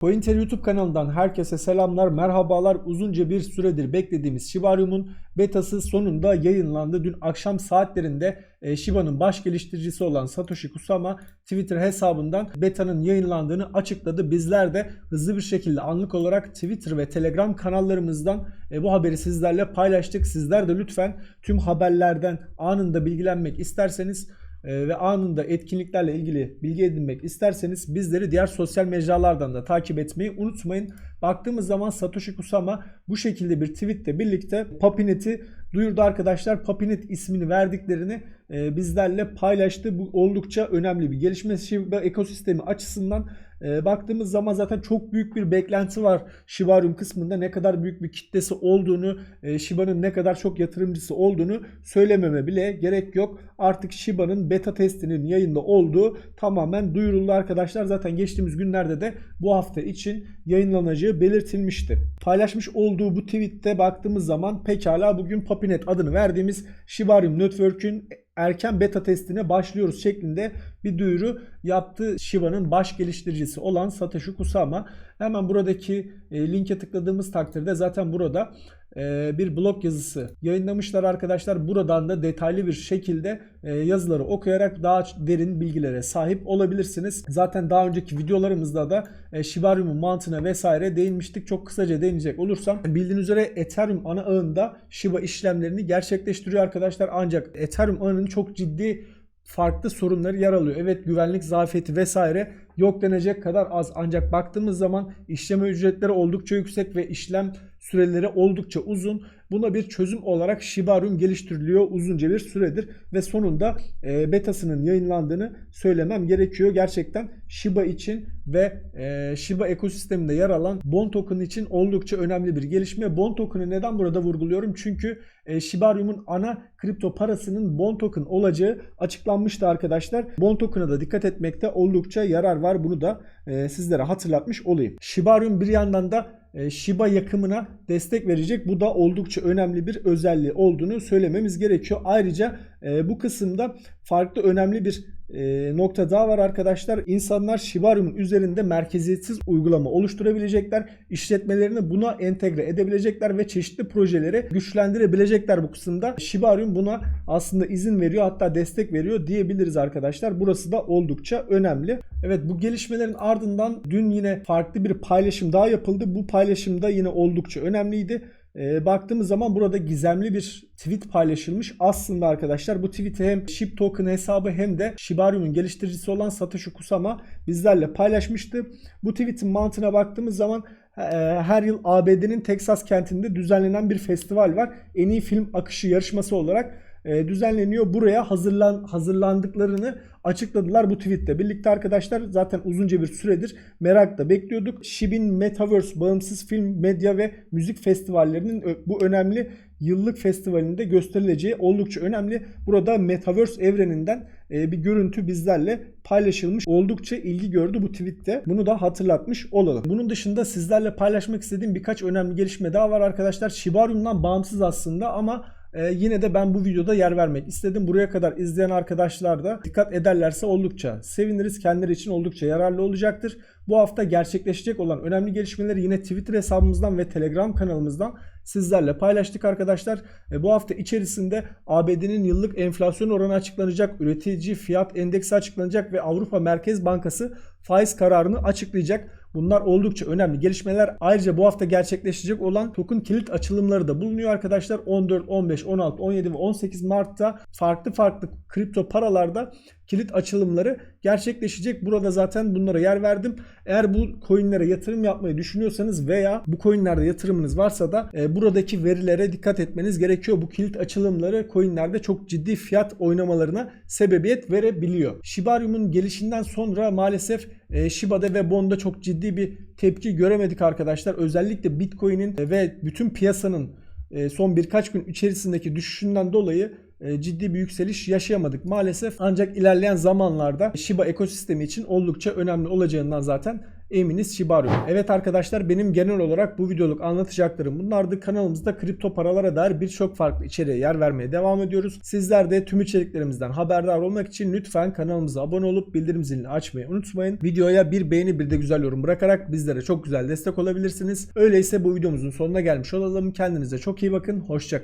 CoinTer YouTube kanalından herkese selamlar, merhabalar. Uzunca bir süredir beklediğimiz Shibarium'un betası sonunda yayınlandı. Dün akşam saatlerinde e, Shiba'nın baş geliştiricisi olan Satoshi Kusama Twitter hesabından betanın yayınlandığını açıkladı. Bizler de hızlı bir şekilde anlık olarak Twitter ve Telegram kanallarımızdan e, bu haberi sizlerle paylaştık. Sizler de lütfen tüm haberlerden anında bilgilenmek isterseniz ve anında etkinliklerle ilgili bilgi edinmek isterseniz bizleri diğer sosyal mecralardan da takip etmeyi unutmayın. Baktığımız zaman Satoshi Kusama bu şekilde bir tweetle birlikte Papinet'i duyurdu arkadaşlar. Papinet ismini verdiklerini e, bizlerle paylaştı. Bu oldukça önemli bir gelişme. Shiba ekosistemi açısından e, baktığımız zaman zaten çok büyük bir beklenti var Shibarium kısmında. Ne kadar büyük bir kitlesi olduğunu, e, Shiba'nın ne kadar çok yatırımcısı olduğunu söylememe bile gerek yok. Artık Shiba'nın beta testinin yayında olduğu tamamen duyuruldu arkadaşlar. Zaten geçtiğimiz günlerde de bu hafta için yayınlanacağı belirtilmişti. Paylaşmış olduğu bu tweette baktığımız zaman pekala bugün Papinet adını verdiğimiz Shibarium Network'ün erken beta testine başlıyoruz şeklinde bir duyuru yaptı Shiba'nın baş geliştiricisi olan Satoshi Kusama. Hemen buradaki e, linke tıkladığımız takdirde zaten burada e, bir blog yazısı yayınlamışlar arkadaşlar. Buradan da detaylı bir şekilde e, yazıları okuyarak daha derin bilgilere sahip olabilirsiniz. Zaten daha önceki videolarımızda da Shibarium'un mantığına vesaire değinmiştik. Çok kısaca değinecek olursam bildiğiniz üzere Ethereum ana ağında Shiba işlemlerini gerçekleştiriyor arkadaşlar. Ancak Ethereum ağının çok ciddi farklı sorunları yer alıyor. Evet güvenlik zafiyeti vesaire yok denecek kadar az. Ancak baktığımız zaman işleme ücretleri oldukça yüksek ve işlem süreleri oldukça uzun. Buna bir çözüm olarak Shibarium geliştiriliyor uzunca bir süredir ve sonunda e, betasının yayınlandığını söylemem gerekiyor. Gerçekten Shiba için ve e, Shiba ekosisteminde yer alan Bond token için oldukça önemli bir gelişme. Bond token'ı neden burada vurguluyorum? Çünkü e, Shibarium'un ana kripto parasının Bond token olacağı açıklanmıştı arkadaşlar. Bond token'a da dikkat etmekte oldukça yarar var. Bunu da e, sizlere hatırlatmış olayım. Shibarium bir yandan da e, Shiba yakımına destek verecek. Bu da oldukça önemli bir özelliği olduğunu söylememiz gerekiyor. Ayrıca e, bu kısımda farklı önemli bir e, nokta daha var arkadaşlar. İnsanlar Shibarium'un üzerinde merkeziyetsiz uygulama oluşturabilecekler. İşletmelerini buna entegre edebilecekler ve çeşitli projeleri güçlendirebilecekler bu kısımda. Shibarium buna aslında izin veriyor hatta destek veriyor diyebiliriz arkadaşlar. Burası da oldukça önemli. Evet bu gelişmelerin ardından dün yine farklı bir paylaşım daha yapıldı. Bu paylaşım da yine oldukça önemliydi. E, baktığımız zaman burada gizemli bir tweet paylaşılmış. Aslında arkadaşlar bu tweet'i hem SHIB token hesabı hem de Shibarium'un geliştiricisi olan Satoshi Kusama bizlerle paylaşmıştı. Bu tweet'in mantığına baktığımız zaman e, her yıl ABD'nin Texas kentinde düzenlenen bir festival var. En iyi film akışı yarışması olarak e, düzenleniyor. Buraya hazırlan hazırlandıklarını açıkladılar bu tweette. Birlikte arkadaşlar zaten uzunca bir süredir merakla bekliyorduk. Shibin Metaverse bağımsız film, medya ve müzik festivallerinin bu önemli yıllık festivalinde gösterileceği oldukça önemli. Burada Metaverse evreninden e, bir görüntü bizlerle paylaşılmış. Oldukça ilgi gördü bu tweette. Bunu da hatırlatmış olalım. Bunun dışında sizlerle paylaşmak istediğim birkaç önemli gelişme daha var arkadaşlar. Shibarium'dan bağımsız aslında ama ee, yine de ben bu videoda yer vermek istedim. Buraya kadar izleyen arkadaşlar da dikkat ederlerse oldukça seviniriz. Kendileri için oldukça yararlı olacaktır. Bu hafta gerçekleşecek olan önemli gelişmeleri yine Twitter hesabımızdan ve Telegram kanalımızdan sizlerle paylaştık arkadaşlar. E, bu hafta içerisinde ABD'nin yıllık enflasyon oranı açıklanacak, üretici fiyat endeksi açıklanacak ve Avrupa Merkez Bankası faiz kararını açıklayacak. Bunlar oldukça önemli gelişmeler. Ayrıca bu hafta gerçekleşecek olan token kilit açılımları da bulunuyor arkadaşlar. 14, 15, 16, 17 ve 18 Mart'ta farklı farklı kripto paralarda kilit açılımları gerçekleşecek. Burada zaten bunlara yer verdim. Eğer bu coinlere yatırım yapmayı düşünüyorsanız veya bu coinlerde yatırımınız varsa da e, buradaki verilere dikkat etmeniz gerekiyor. Bu kilit açılımları coinlerde çok ciddi fiyat oynamalarına sebebiyet verebiliyor. Shibarium'un gelişinden sonra maalesef e, Shiba'da ve Bond'da çok ciddi bir tepki göremedik arkadaşlar. Özellikle Bitcoin'in ve bütün piyasanın e, son birkaç gün içerisindeki düşüşünden dolayı ciddi bir yükseliş yaşayamadık maalesef. Ancak ilerleyen zamanlarda Shiba ekosistemi için oldukça önemli olacağından zaten eminiz Shiba Inu. Evet arkadaşlar benim genel olarak bu videoluk anlatacaklarım bunlardı. Kanalımızda kripto paralara dair birçok farklı içeriğe yer vermeye devam ediyoruz. Sizler de tüm içeriklerimizden haberdar olmak için lütfen kanalımıza abone olup bildirim zilini açmayı unutmayın. Videoya bir beğeni bir de güzel yorum bırakarak bizlere çok güzel destek olabilirsiniz. Öyleyse bu videomuzun sonuna gelmiş olalım. Kendinize çok iyi bakın. Hoşçakalın.